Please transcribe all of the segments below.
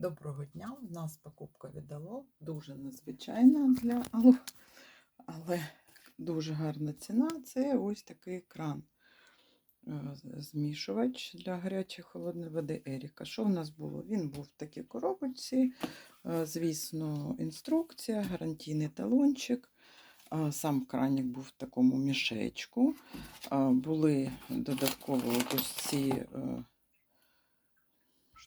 Доброго дня! У нас покупка від Ало. Дуже незвичайна для Ало, але дуже гарна ціна. Це ось такий кран. е, Змішувач для гарячої холодної води Еріка. Що в нас було? Він був в такій коробочці. е, Звісно, інструкція, гарантійний талончик. Сам кранік був в такому мішечку. Були додатково ось ці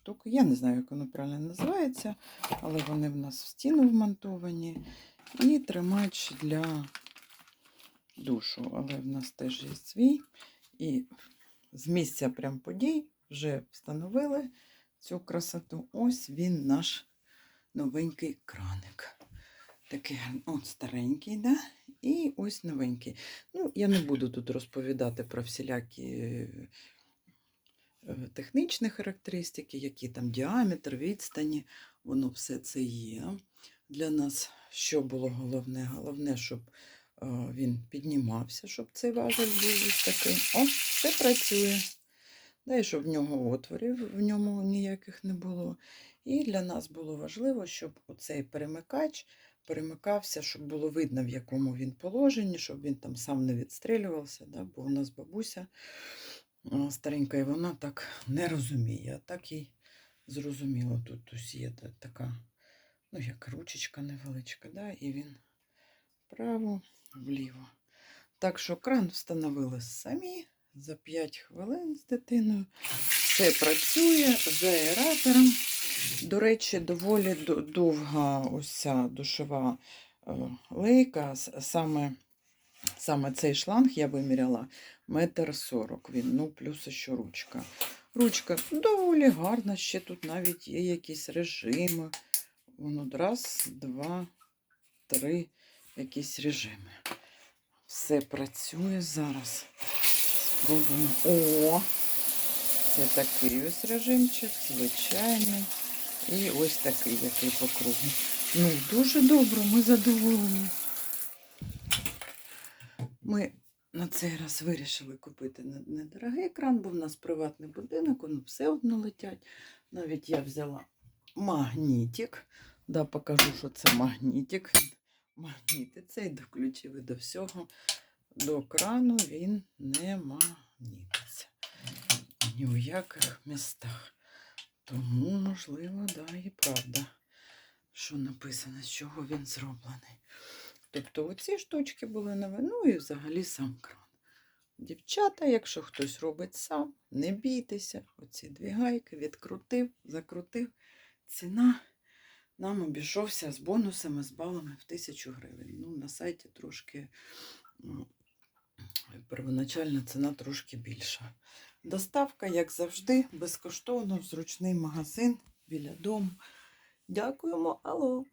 штуки. Я не знаю, як воно правильно називається, але вони в нас в стіну вмонтовані. І тримач для душу. Але в нас теж є свій. І з місця прям подій вже встановили цю красоту. Ось він наш новенький краник. Такий от старенький, да? і ось новенький. Ну, я не буду тут розповідати про всілякі технічні характеристики, які там діаметр, відстані, воно все це є. Для нас що було головне? Головне, щоб е, він піднімався, щоб цей важель був ось такий. О, все працює. Да, і щоб в нього отворів в ньому ніяких не було. І для нас було важливо, щоб оцей перемикач перемикався, щоб було видно, в якому він положенні, щоб він там сам не відстрілювався, да? бо у нас бабуся старенька, і вона так не розуміє. А так їй зрозуміло, тут ось є така, ну, як ручечка невеличка, да? і він вправо, вліво. Так що кран встановили самі за 5 хвилин з дитиною. Все працює з аератором. До речі, доволі довга ось ця душова е, лейка. Саме, саме цей шланг я виміряла метр сорок. Він, ну, плюс ще ручка. Ручка доволі гарна, ще тут навіть є якісь режими. Воно раз, два, три, якісь режими. Все працює зараз. Спробуємо. О! Це такий ось режимчик, звичайний. І ось такий, який по кругу. Ну, дуже добре, ми задоволені. Ми на цей раз вирішили купити недорогий екран, бо в нас приватний будинок, воно все одно летять. Навіть я взяла магнітик. Да, покажу, що це магнітик. Магніти цей і до всього. До крану він не магнітиться. Ні у яких містах. Тому, можливо, да, і правда, що написано, з чого він зроблений. Тобто оці штучки були нові, ну і взагалі сам кран. Дівчата, якщо хтось робить сам, не бійтеся. Оці дві гайки відкрутив, закрутив. Ціна нам обійшовся з бонусами, з балами в тисячу гривень. Ну, на сайті трошки первоначальна ціна трошки більша. Доставка, як завжди, безкоштовно в зручний магазин біля дому. Дякуємо, алло!